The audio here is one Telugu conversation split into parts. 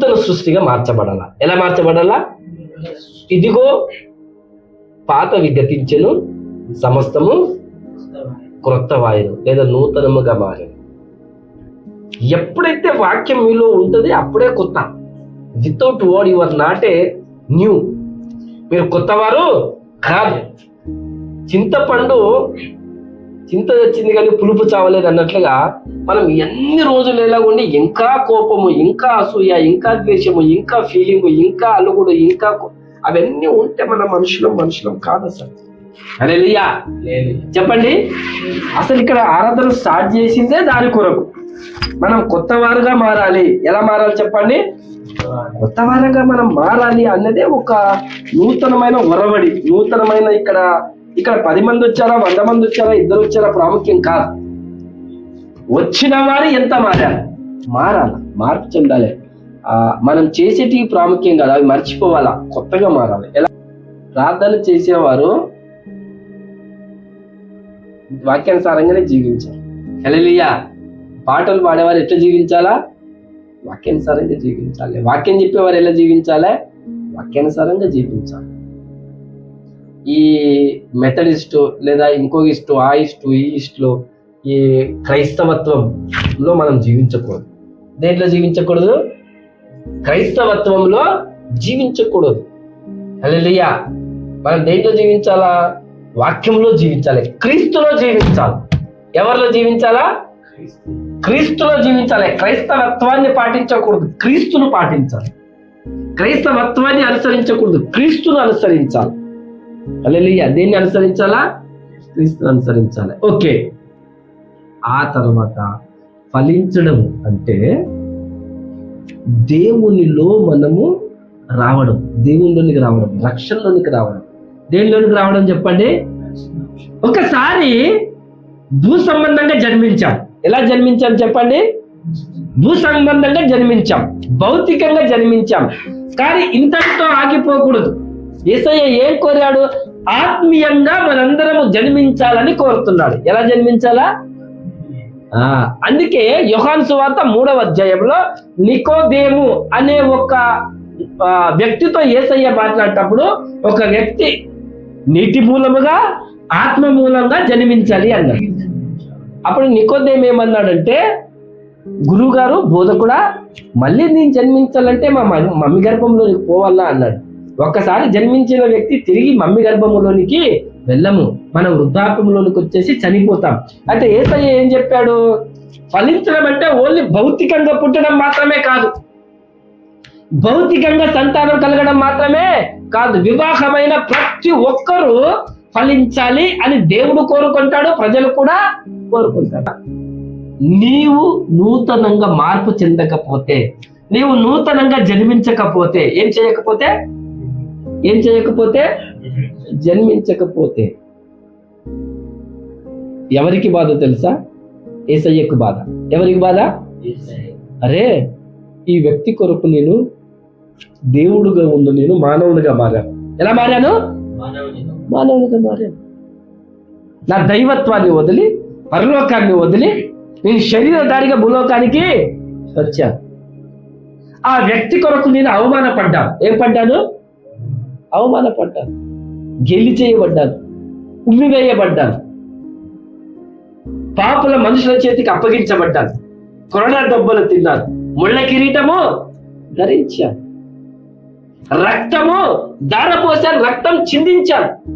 నూతన సృష్టిగా మార్చబడాల? ఎలా మార్చబడాలా? ఇదిగో పాత విగతించను సమస్తము క్రొత్త వాయును లేదా నూతనముగా మారి ఎప్పుడైతే వాక్యం మీలో ఉంటుంది అప్పుడే కొత్త. Without word your not a new మీరు కొత్తవారు కాదు. చింతపండు చింత తెచ్చింది కానీ పులుపు చావలేదు అన్నట్లుగా మనం ఎన్ని రోజులు ఎలా ఉండి ఇంకా కోపము ఇంకా అసూయ ఇంకా ద్వేషము ఇంకా ఫీలింగ్ ఇంకా అలుగుడు ఇంకా అవన్నీ ఉంటే మన మనుషులం మనుషులం కాదు అసలు. అరే చెప్పండి. అసలు ఇక్కడ ఆరాధన స్టార్ట్ చేసిందే దాని కొరకు. మనం కొత్త వారుగా మారాలి. ఎలా మారాలి చెప్పండి? కొత్త వారంగా మనం మారాలి అన్నదే ఒక నూతనమైన ఒరవడి నూతనమైన ఇక్కడ ఇక్కడ పది మంది వచ్చారా వంద మంది వచ్చారా ఇద్దరు వచ్చారా ప్రాముఖ్యం కాదు. వచ్చిన వారు ఎంత మారాలి? మారాలి మార్పు చెందాలి. మనం చేసేటివి ప్రాముఖ్యం కాదు అవి మర్చిపోవాలా కొత్తగా మారాలి. ఎలా? ప్రార్థన చేసేవారు వాక్యానుసారంగానే జీవించాలి హెలలియా పాటలు పాడేవారు ఎట్లా జీవించాలా? వాక్యానుసారంగా జీవించాలి. వాక్యం చెప్పేవారు ఎలా జీవించాలి? వాక్యానుసారంగా జీవించాలి. ఈ మెథడిస్ట్ లేదా ఇంకో ఇస్టు ఆ ఇస్టు ఈ ఇస్టులో ఈ క్రైస్తవత్వంలో మనం జీవించకూడదు. దేంట్లో జీవించకూడదు? క్రైస్తవత్వంలో జీవించకూడదు. అలెలియా మనం దేంట్లో జీవించాలా? వాక్యంలో జీవించాలి. క్రీస్తులో జీవించాలి. ఎవరిలో జీవించాలా? క్రీస్తులో జీవించాలి. క్రైస్తవత్వాన్ని పాటించకూడదు. క్రీస్తును పాటించాలి. క్రైస్తవత్వాన్ని అనుసరించకూడదు. క్రీస్తును అనుసరించాలి. అల్లెలియ దేన్ని అనుసరించాలా? క్రీస్తుని అనుసరించాలి. ఓకే. ఆ తర్వాత ఫలించడం అంటే దేవునిలో మనము రావడం దేవునిలోనికి రావడం రక్షణలోనికి రావడం. దేనిలోనికి రావడం చెప్పండి? ఒకసారి భూ సంబంధంగా జన్మించాం. ఎలా జన్మించాం చెప్పండి? భూ సంబంధంగా జన్మించాం. భౌతికంగా జన్మించాం. కానీ ఇంతటితో ఆగిపోకూడదు. ఏసయ్య ఏం కోరాడు? ఆత్మీయంగా మనందరము జన్మించాలని కోరుతున్నాడు. ఎలా జన్మించాలా? ఆ అందుకే యుహాన్ సువార్త మూడవ అధ్యాయంలో నికోదేము అనే ఒక వ్యక్తితో ఏసయ్య మాట్లాడేటప్పుడు ఒక వ్యక్తి నీటి మూలముగా ఆత్మ మూలంగా జన్మించాలి అన్నాడు. అప్పుడు నికోదేం ఏమన్నాడంటే గురువుగారు బోధకుడా మళ్ళీ నేను జన్మించాలంటే మా మమ్మీ గర్భంలోకి పోవాలా? అన్నాడు. ఒక్కసారి జన్మించిన వ్యక్తి తిరిగి మమ్మీ గర్భములోనికి వెళ్ళము. మనం వృద్ధాప్యంలోనికి వచ్చేసి చనిపోతాం. అయితే ఏసయ్య ఏం చెప్పాడు? ఫలించడం అంటే ఓన్లీ భౌతికంగా పుట్టడం మాత్రమే కాదు. భౌతికంగా సంతానం కలగడం మాత్రమే కాదు. వివాహమైన ప్రతి ఒక్కరూ ఫలించాలి అని దేవుడు కోరుకుంటాడు ప్రజలు కూడా కోరుకుంటాడు నీవు నూతనంగా మార్పు చెందకపోతే నీవు నూతనంగా జన్మించకపోతే ఏం చేయకపోతే? ఏం చేయకపోతే? జన్మించకపోతే. ఎవరికి బాధ తెలుసా? ఏసయ్యకు బాధ. ఎవరికి బాధ? అరే ఈ వ్యక్తి కొరకు నేను దేవుడుగా ఉండు నేను మానవునిగా మారాను. ఎలా మారాను? మానవునిగా మారాను. నా దైవత్వాన్ని వదిలి పరలోకాన్ని వదిలి నేను శరీరధారిగా భూలోకానికి వచ్చాను. ఆ వ్యక్తి కొరకు నేను అవమానపడ్డాను. ఏం పడ్డాను? అవమానపడ్డాను. గెలి చేయబడ్డాను ఉమ్మివేయబడ్డాను. పాపల మనుషుల చేతికి అప్పగించబడ్డాను. కొరడా దెబ్బలు తిన్నాను. ముళ్ళ కిరీటము ధరించాను. రక్తము దారపోసాను రక్తం చిందించాను.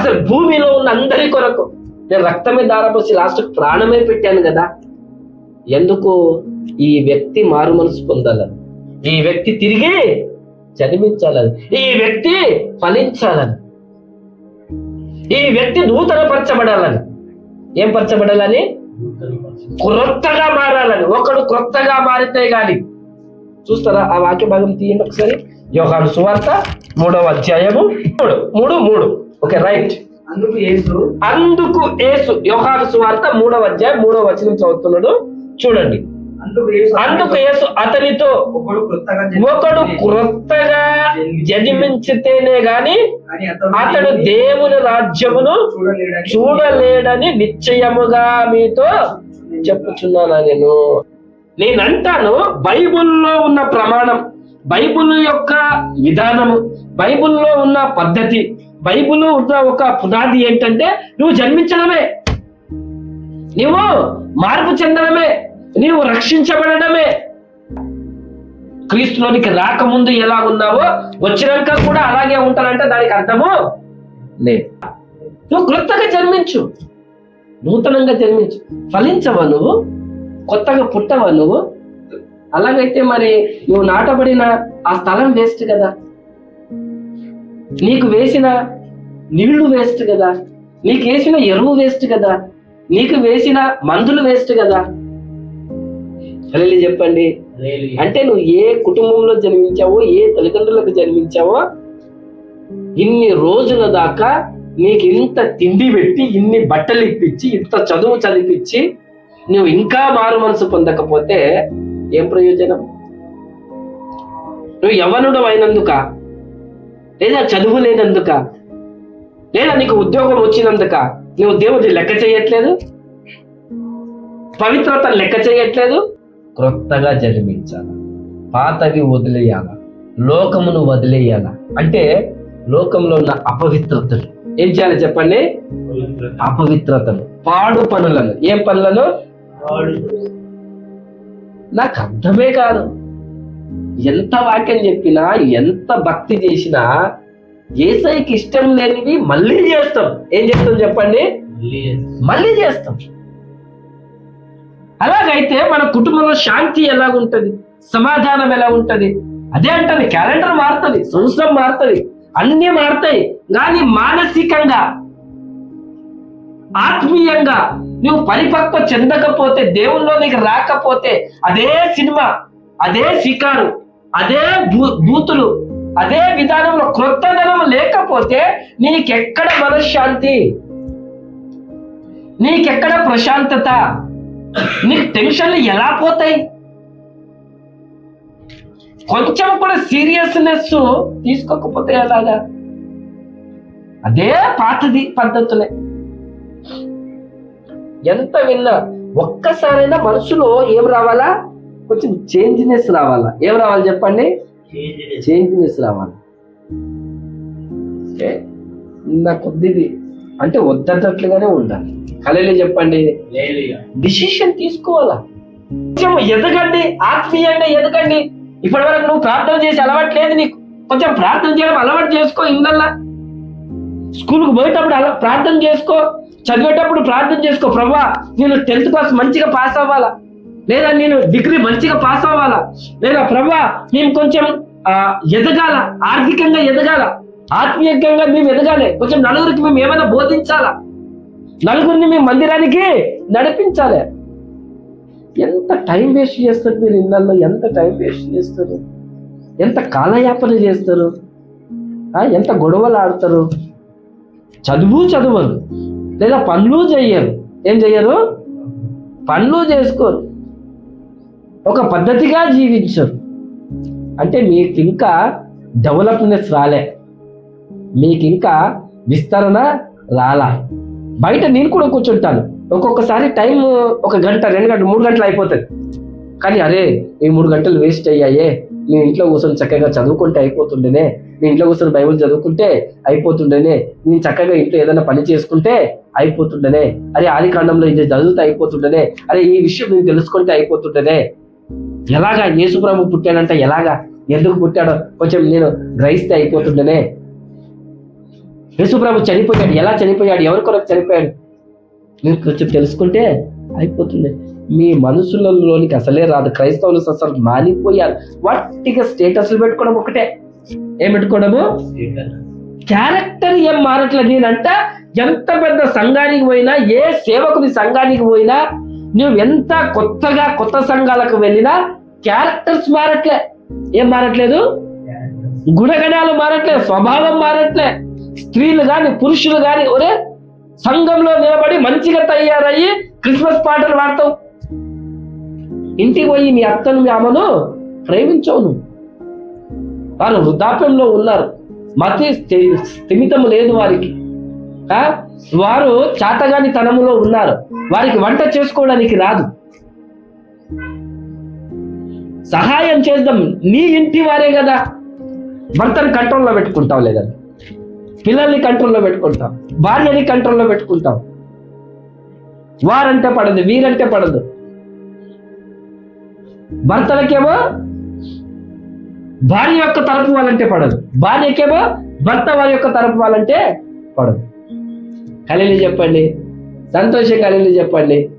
అసలు భూమిలో ఉన్న అందరి కొరకు నేను రక్తమే దారపోసి లాస్ట్ ప్రాణమే పెట్టాను కదా. ఎందుకు ఈ వ్యక్తి మారు మనసు పొందాలని. ఈ వ్యక్తి తిరిగి జన్మించాలని ఈ వ్యక్తి ఫలించాలని. ఈ వ్యక్తి నూతన పరచబడాలని ఏం పరచబడాలని? క్రొత్తగా మారాలని. ఒకడు క్రొత్తగా మారితే గాని. చూస్తారా ఆ వాక్య భాగం తీయండి ఒకసారి. యోహాను సువార్త మూడవ అధ్యాయము మూడు మూడు మూడు. Okay right. అందుకు యేసు అందుకు యేసు యోహాను సువార్త మూడవ అధ్యాయం మూడవ వచనం చదువుతున్నాడు. చూడండి. అందుకు యేసు అతనితో ఒకడు క్రొత్తగా జన్మించితేనే గాని అతడు దేవుని రాజ్యమును చూడలేడని నిశ్చయముగా మీతో చెప్పుచున్నానా నేను? నేనంటాను బైబిల్లో ఉన్న ప్రమాణం బైబిల్ యొక్క విధానము బైబిల్లో ఉన్న పద్ధతి బైబిల్ ఉన్న ఒక పునాది ఏంటంటే నువ్వు జన్మించడమే. నీవు మార్పు చెందడమే. నీవు రక్షించబడడమే. క్రీస్తులోనికి రాకముందు ఎలా ఉన్నావో వచ్చినాక కూడా అలాగే ఉంటానంటే దానికి అర్థము లేదు. నువ్వు క్రొత్తగా జన్మించు. నూతనంగా జన్మించు. ఫలించవా నువ్వు? కొత్తగా పుట్టవా నువ్వు? అలాగైతే మరి నువ్వు నాటబడిన ఆ స్థలం వేస్ట్ కదా. నీకు వేసిన నీళ్ళు వేస్ట్ కదా. నీకు వేసిన ఎరువు వేస్ట్ కదా. నీకు వేసిన మందులు వేస్ట్ కదా. అలా చెప్పండి. అంటే నువ్వు ఏ కుటుంబంలో జన్మించావో ఏ తల్లిదండ్రులకు జన్మించావో ఇన్ని రోజుల దాకా నీకు ఇంత తిండి పెట్టి ఇన్ని బట్టలు ఇప్పించి ఇంత చదువు చదివించి నువ్వు ఇంకా మారు మనసు పొందకపోతే ఏం ప్రయోజనం? నువ్వు యవ్వనుడు అయినందుక లేదా చదువు లేనందుక? లేదా నీకు ఉద్యోగం వచ్చినందుక? నువ్వు దేవుడిని లెక్క చేయట్లేదు? పవిత్రత లెక్క చేయట్లేదు? క్రొత్తగా జన్మించాల. పాతవి వదిలేయాల. లోకమును వదిలేయాల. అంటే లోకంలో ఉన్న అపవిత్రతలు. ఏం చేయాలి చెప్పండి? అపవిత్రతలు. పాడు పనులను. ఏం పనులను? నాకు అర్థమే కాదు. ఎంత వాక్యం చెప్పినా ఎంత భక్తి చేసినా ఏసైకి ఇష్టం లేనివి మళ్ళీ చేస్తాం. ఏం చేస్తాం చెప్పండి? మళ్ళీ చేస్తాం. అలాగైతే మన కుటుంబంలో శాంతి ఎలా సమాధానం ఎలా ఉంటది అదే అంటది క్యాలెండర్ మారుతుంది సంవత్సరం మారుతుంది అన్ని మారుతాయి. కానీ మానసికంగా ఆత్మీయంగా నువ్వు పరిపక్వ చెందకపోతే దేవుల్లో నీకు రాకపోతే అదే సినిమా అదే శికారు అదే భూ- బూతులు అదే విధానంలో క్రొత్తదనం లేకపోతే నీకెక్కడ మనశ్శాంతి? నీకెక్కడ ప్రశాంతత? నీకు టెన్షన్లు ఎలా పోతాయి? కొంచెం కూడా సీరియస్నెస్ తీసుకోకపోతే ఎలాగా? అదే పాతది పద్ధతులే. ఎంత విన్నా ఒక్కసారైనా మనసులో ఏం రావాలా? కొంచెం చేంజ్నెస్ రావాలా. ఏం రావాలి చెప్పండి? చేంజ్నెస్ రావాలి. ఓకే? నా కొద్దిది అంటే వద్దన్నట్లుగానే ఉండాలి. కలలే చెప్పండి. డిసిషన్ తీసుకోవాలా? కొంచెం ఎదగండి ఆత్మీయంగా ఎదగండి. ఇప్పటి వరకు నువ్వు ప్రార్థన చేసి అలవాటు లేదు నీకు. కొంచెం ప్రార్థన చేయడం అలవాటు చేసుకో ఇందల్లా. స్కూల్కి పోయేటప్పుడు అలా ప్రార్థన చేసుకో. చదివేటప్పుడు ప్రార్థన చేసుకో. ప్రభా నేను టెన్త్ క్లాస్ మంచిగా పాస్ అవ్వాలా? లేదా నేను డిగ్రీ మంచిగా పాస్ అవ్వాలా? లేదా ప్రభా మేము కొంచెం ఎదగాల? ఆర్థికంగా ఎదగాల? ఆత్మీయంగా మేము ఎదగాలి. కొంచెం నలుగురికి మేము ఏమైనా బోధించాలా? నలుగురిని మేము మందిరానికి నడిపించాలి. ఎంత టైం వేస్ట్ చేస్తారు మీరు ఇళ్ళల్లో? ఎంత టైం వేస్ట్ చేస్తారు? ఎంత కాలయాపన చేస్తారు? ఎంత గొడవలు ఆడతారు? చదువు చదవరు. లేదా పనులు చెయ్యరు. ఏం చెయ్యరు? పనులు చేసుకోరు. ఒక పద్ధతిగా జీవించరు. అంటే మీకు ఇంకా డెవలప్నెస్ రాలే. మీకు ఇంకా విస్తరణ రాలా. బయట నేను కూడా కూర్చుంటాను. ఒక్కొక్కసారి టైం ఒక గంట రెండు గంటలు మూడు గంటలు అయిపోతుంది. కానీ అరే ఈ మూడు గంటలు వేస్ట్ అయ్యాయే. నేను ఇంట్లో కూర్చొని చక్కగా చదువుకుంటే అయిపోతుండేనే. నేను ఇంట్లో కూర్చొని బైబిల్ చదువుకుంటే అయిపోతుండేనే. నేను చక్కగా ఇంట్లో ఏదైనా పని చేసుకుంటే అయిపోతుండేనే. అరే ఆది కాండంలో ఇది చదివితే అయిపోతుండేనే. అరే ఈ విషయం నేను తెలుసుకుంటే అయిపోతుండేనే. ఎలాగా యేసుప్రభు పుట్టాడంటే ఎలాగా? ఎందుకు పుట్టాడో కొంచెం నేను గ్రహిస్తే అయిపోతుండేనే. యేసుప్రభు చనిపోయాడు. ఎలా చనిపోయాడు? ఎవరి కొరకు చనిపోయాడు? మీరు కొంచెం తెలుసుకుంటే అయిపోతుంది. మీ మనుషులలోనికి అసలే రాదు. క్రైస్తవులు అసలు మానిపోయారు. వాటిగా స్టేటస్లు పెట్టుకోవడం ఒకటే. ఏం పెట్టుకోవడము? క్యారెక్టర్ ఏం మారట్లేదు నేనంట. ఎంత పెద్ద సంఘానికి పోయినా ఏ సేవకుని సంఘానికి పోయినా నువ్వు ఎంత కొత్తగా కొత్త సంఘాలకు వెళ్ళినా క్యారెక్టర్స్ మారట్లే. ఏం మారట్లేదు? గుణగణాలు మారట్లే. స్వభావం మారట్లే. స్త్రీలు కాని పురుషులు కాని ఒరే సంఘంలో నిలబడి మంచిగా తయారయ్యి క్రిస్మస్ పాటలు పాడతావు. ఇంటికి పోయి మీ అత్తను మీ అమ్మను ప్రేమించవు నువ్వు. వారు వృద్ధాప్యంలో ఉన్నారు. మతి స్థి- స్థిమితం లేదు వారికి. వారు చాతగాని తనములో ఉన్నారు. వారికి వంట చేసుకోవడానికి రాదు. సహాయం చేద్దాం. నీ ఇంటి వారే కదా. భర్తను కంట్రోల్లో పెట్టుకుంటావు లేదండి పిల్లల్ని కంట్రోల్లో పెట్టుకుంటాం. భార్యని కంట్రోల్లో పెట్టుకుంటాం. వారంటే పడదు వీరంటే పడదు. భర్తలకేమో భార్య యొక్క తరపు వాళ్ళంటే పడదు. భార్యకేమో భర్త వారి యొక్క తరపు వాళ్ళంటే పడదు. కలిలి చెప్పండి సంతోషం కలిలి చెప్పండి.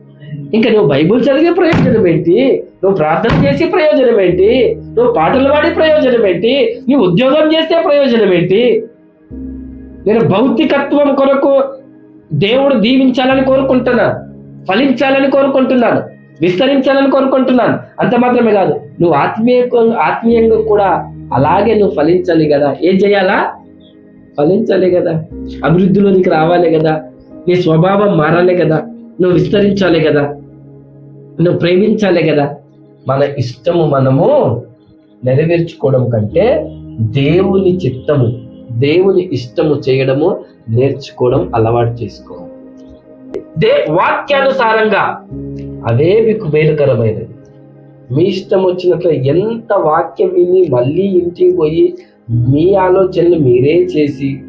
ఇంకా నువ్వు బైబుల్ చదివే ప్రయోజనం ఏంటి? నువ్వు ప్రార్థన చేసే ప్రయోజనం ఏంటి? నువ్వు పాటలు పాడే ప్రయోజనం ఏంటి? నువ్వు ఉద్యోగం చేస్తే ప్రయోజనం ఏంటి? నేను భౌతికత్వం కొరకు దేవుడు దీవించాలని కోరుకుంటున్నాను ఫలించాలని కోరుకుంటున్నాను విస్తరించాలని కోరుకుంటున్నాను. అంత మాత్రమే కాదు నువ్వు ఆత్మీయ ఆత్మీయంగా కూడా అలాగే నువ్వు ఫలించాలి కదా. ఏం చేయాలా? ఫలించాలి కదా. అభివృద్ధిలోనికి రావాలి కదా. నీ స్వభావం మారాలి కదా. నువ్వు విస్తరించాలి కదా. నువ్వు ప్రేమించాలి కదా. మన ఇష్టము మనము నెరవేర్చుకోవడం కంటే దేవుని చిత్తము దేవుని ఇష్టము చేయడము నేర్చుకోవడం అలవాటు చేసుకో. దే వాక్యానుసారంగా అవే మీకు మేలుకరమైనది మీ ఇష్టం వచ్చినట్లు ఎంత వాక్యం విని మళ్ళీ ఇంటికి పోయి మీ ఆలోచనలు మీరే చేసి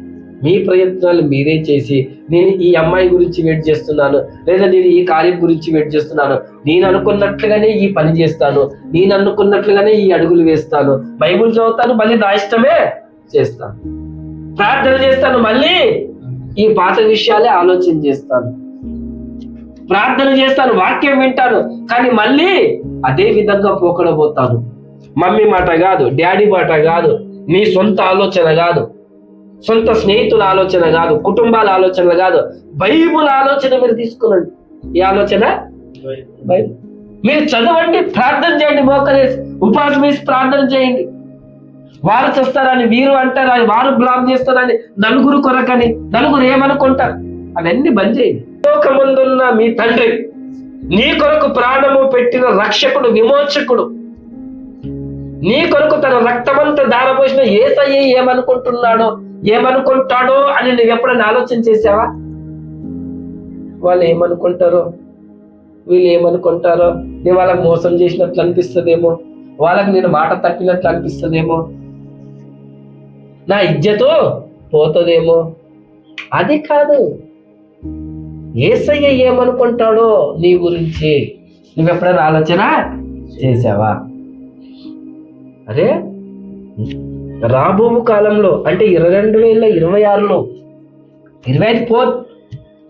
మీ ప్రయత్నాలు మీరే చేసి నేను ఈ అమ్మాయి గురించి వెయిట్ చేస్తున్నాను లేదా నేను ఈ కార్యం గురించి వెయిట్ చేస్తున్నాను నేను అనుకున్నట్లుగానే ఈ పని చేస్తాను నేను అనుకున్నట్లుగానే ఈ అడుగులు వేస్తాను బైబుల్ చదువుతాను మళ్ళీ నా ఇష్టమే చేస్తాను. ప్రార్థన చేస్తాను మళ్ళీ ఈ పాత విషయాలే ఆలోచన చేస్తాను. ప్రార్థన చేస్తాను వాక్యం వింటాను కానీ మళ్ళీ అదే విధంగా పోకడబోతాను. మమ్మీ మాట కాదు డాడీ మాట కాదు నీ సొంత ఆలోచన కాదు సొంత స్నేహితుల ఆలోచన కాదు కుటుంబాల ఆలోచన కాదు బైబుల్ ఆలోచన మీరు తీసుకునండి ఈ ఆలోచన? బైబిల్. మీరు చదవండి ప్రార్థన చేయండి మోకరేసి ఉపాసం వేసి ప్రార్థన చేయండి. వారు చేస్తారని వీరు అంటారని వారు బ్లాక్ చేస్తారని నలుగురు కొరకని నలుగురు ఏమనుకుంటారు? అవన్నీ బంద్ చేయండి. లోకముందున్న మీ తండ్రి నీ కొరకు ప్రాణము పెట్టిన రక్షకుడు విమోచకుడు. నీ కొరకు తన రక్తమంతా దారపోసిన ఏసయ్య ఏమనుకుంటున్నాడో ఏమనుకుంటాడో అని నువ్వు ఎప్పుడైనా ఆలోచన చేసావా? వాళ్ళు ఏమనుకుంటారో వీళ్ళు ఏమనుకుంటారో నేను వాళ్ళకి మోసం చేసినట్లు అనిపిస్తుందేమో వాళ్ళకి నేను మాట తప్పినట్లు అనిపిస్తుందేమో నా ఇజ్జతో పోతుందేమో? అది కాదు. ఏసయ్య ఏమనుకుంటాడో నీ గురించి నువ్వు ఎప్పుడైనా ఆలోచన చేసావా అరే రాబో కాలంలో అంటే ఇరవై రెండు వేల ఇరవై ఆరులో ఇరవై ఐదు ఫోర్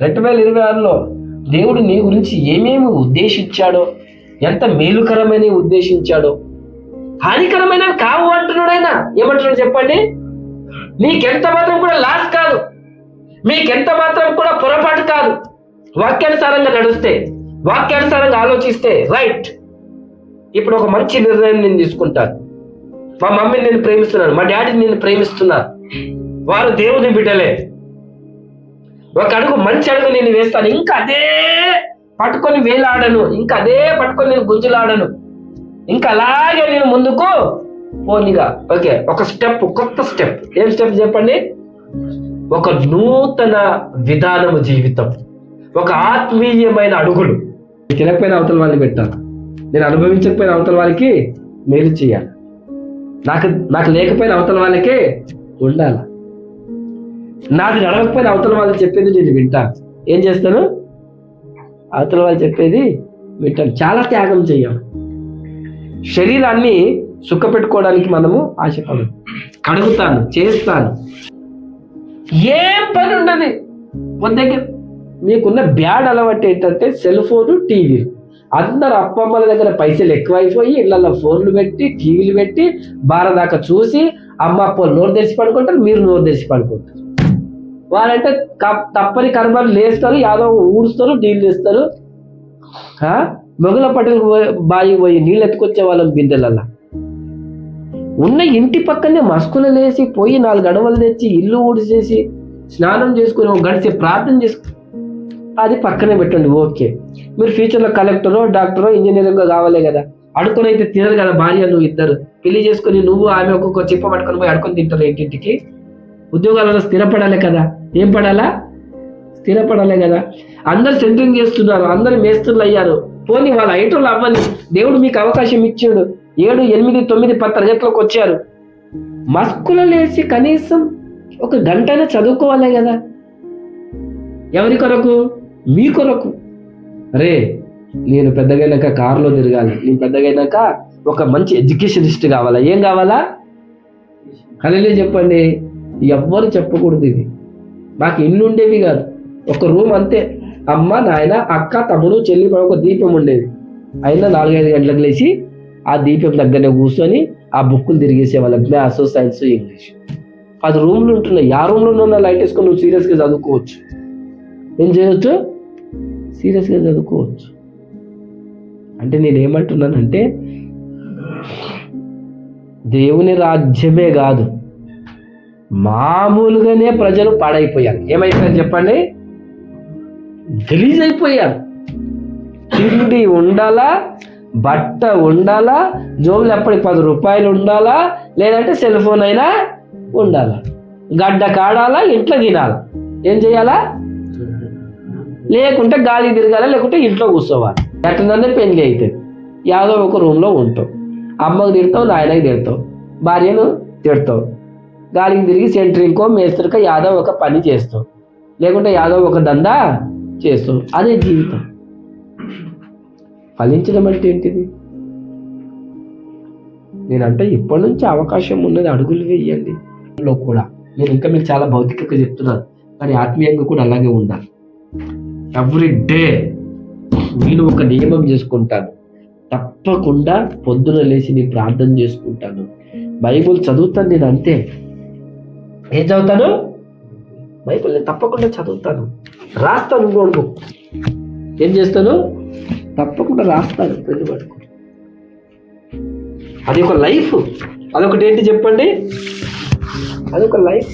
రెండు వేల ఇరవై ఆరులో దేవుడు నీ గురించి ఏమేమి ఉద్దేశించాడో ఎంత మేలుకరమైన ఉద్దేశించాడో హానికరమైనవి కావు అంటున్నాడు ఆయన. ఏమంటున్నాడు చెప్పండి? నీకెంత మాత్రం కూడా లాస్ కాదు. మీకెంత మాత్రం కూడా పొరపాటు కాదు. వాక్యానుసారంగా నడిస్తే వాక్యానుసారంగా ఆలోచిస్తే రైట్. ఇప్పుడు ఒక మంచి నిర్ణయం నేను తీసుకుంటాను. మా మమ్మీని నేను ప్రేమిస్తున్నాను మా డాడీని నేను ప్రేమిస్తున్నాను. వారు దేవుని బిడ్డలే. ఒక అడుగు మంచి అడుగు నేను వేస్తాను. ఇంకా అదే పట్టుకొని వేలాడను. ఇంకా అదే పట్టుకొని నేను గుంజులాడను. ఇంకా అలాగే నేను ముందుకు పోనిగా ఓకే ఒక స్టెప్ కొత్త స్టెప్. ఏం స్టెప్ చెప్పండి? ఒక నూతన విధానము జీవితం. ఒక ఆత్మీయమైన అడుగులు. తినకపోయిన అవతల వాళ్ళని పెట్టాను నేను అనుభవించకపోయిన అవతల వాళ్ళకి మేలు చేయాలి. నాకు నాకు లేకపోయిన అవతల వాళ్ళకే ఉండాలి. నాది నడవకపోయిన అవతల వాళ్ళు చెప్పేది నేను వింటాను. ఏం చేస్తాను? అవతల వాళ్ళు చెప్పేది వింటాను. చాలా త్యాగం చెయ్యాలి శరీరాన్ని సుఖపెట్టుకోవడానికి మనము ఆశపడదు కడుగుతాను చేస్తాను. ఏం పని ఉండదు. పొద్దుకి మీకున్న బ్యాడ్ అలవాటు ఏంటంటే సెల్ ఫోన్ టీవీ. అందరు అప్పమ్మల దగ్గర పైసలు ఎక్కువైపోయి ఇళ్ళల్లో ఫోన్లు పెట్టి టీవీలు పెట్టి దాకా చూసి అమ్మ అప్ప నోరు తెరిచి పడుకుంటారు మీరు నోరు తెరిచి పడుకుంటారు. వారంటే తప్పని కర్మలు లేస్తారు యాదవ్ ఊడుస్తారు నీళ్ళు వేస్తారు. ఆ? మొగల పట్టెలు బాయి పోయి నీళ్ళు ఎత్తుకొచ్చే వాళ్ళం బిడ్డలల్లా. ఉన్న ఇంటి పక్కనే మస్కులు లేసి పోయి నాలుగు గడవలు తెచ్చి ఇల్లు ఊడిచేసి స్నానం చేసుకుని ఒక గడిచి ప్రార్థన చేసుకు అది పక్కనే పెట్టండి ఓకే. మీరు ఫ్యూచర్లో కలెక్టరో డాక్టరో ఇంజనీరింగ్ కావాలే కదా. అడుకొని అయితే తినరు కదా భార్య నువ్వు ఇద్దరు. పెళ్ళి చేసుకుని నువ్వు ఆమె ఒక్కొక్క చిప్ప పట్టుకొని పోయి అడుకొని తింటారు ఇంటింటికి ఉద్యోగాలలో స్థిరపడాలి కదా. ఏం పడాలా? స్థిరపడాలి కదా. అందరు సెంటరింగ్ చేస్తున్నారు అందరు మేస్త్రులు అయ్యారు. పోనీ వాళ్ళ ఐటోళ్ళు అవ్వని దేవుడు మీకు అవకాశం ఇచ్చాడు. ఏడు ఎనిమిది తొమ్మిది పది తరగతిలోకి వచ్చారు. మస్కుల లేచి కనీసం ఒక గంటనే చదువుకోవాలి కదా. ఎవరి కొరకు? మీ కొరకు. రే నేను పెద్దగైనాక కారులో తిరగాలి. నేను పెద్దగైనాక ఒక మంచి ఎడ్యుకేషనిస్ట్ కావాలా? ఏం కావాలా? కలలే చెప్పండి. ఎవ్వరు చెప్పకూడదు ఇది. మాకు ఇల్లు ఉండేవి కాదు. ఒక రూమ్ అంతే. అమ్మ నాయన అక్క తమ్ముడు చెల్లి ఒక దీపం ఉండేది. అయినా నాలుగైదు గంటలకు లేచి ఆ దీపం దగ్గరనే కూర్చొని ఆ బుక్కులు తిరిగేసే వాళ్ళ. Maths science English. పది రూమ్లు ఉంటున్నాయి. ఆ రూమ్లో ఉన్న లైట్ వేసుకొని నువ్వు సీరియస్గా చదువుకోవచ్చు. ఏం చేయొచ్చు? సీరియస్గా చదువుకోవచ్చు. అంటే నేను ఏమంటున్నానంటే దేవుని రాజ్యమే కాదు మామూలుగానే ప్రజలు పాడైపోయారు. ఏమైపోయారు చెప్పండి? గలీజ్ అయిపోయారు తిండి ఉండాలా బట్ట ఉండాలా జోబులు ఎప్పటికి పది రూపాయలు ఉండాలా లేదంటే సెల్ ఫోన్ అయినా ఉండాలా. గడ్డ కాడాలా ఇంట్లో తినాలా. ఏం చేయాలా? లేకుంటే గాలి తిరగాల లేకుంటే ఇంట్లో కూర్చోవాలి. ఎట్లనే పెళ్ళి అవుతుంది యాదో ఒక రూమ్లో ఉంటావు. అమ్మకు తిడతావు నాయనకి తిడతావు. భార్యను తిడతావు. గాలికి తిరిగి సెంటరింగ్కో మేస్త్రికో యాదో ఒక పని చేస్తావు. లేకుంటే యాదో ఒక దందా చేస్తావు? అదే జీవితం. ఫలించడం అంటే ఏంటిది? నేనంటే ఇప్పటి నుంచి అవకాశం ఉన్నది అడుగులు వేయండి. లో కూడా. నేను ఇంకా మీకు చాలా భౌతికంగా చెప్తున్నాను. కానీ ఆత్మీయంగా కూడా అలాగే ఉండాలి. ఎవ్రీ డే నేను ఒక నియమం చేసుకుంటాను. తప్పకుండా పొద్దున లేచి నేను ప్రార్థన చేసుకుంటాను. బైబుల్ చదువుతాను నేను అంతే. ఏం చదువుతాను? బైబిల్ నేను తప్పకుండా చదువుతాను. రాస్తాను ఇంకోటి ఏం చేస్తాను? తప్పకుండా రాస్తాను పెళ్ళి పట్టుకో అది ఒక లైఫ్. అదొకటి ఏంటి చెప్పండి? అదొక లైఫ్.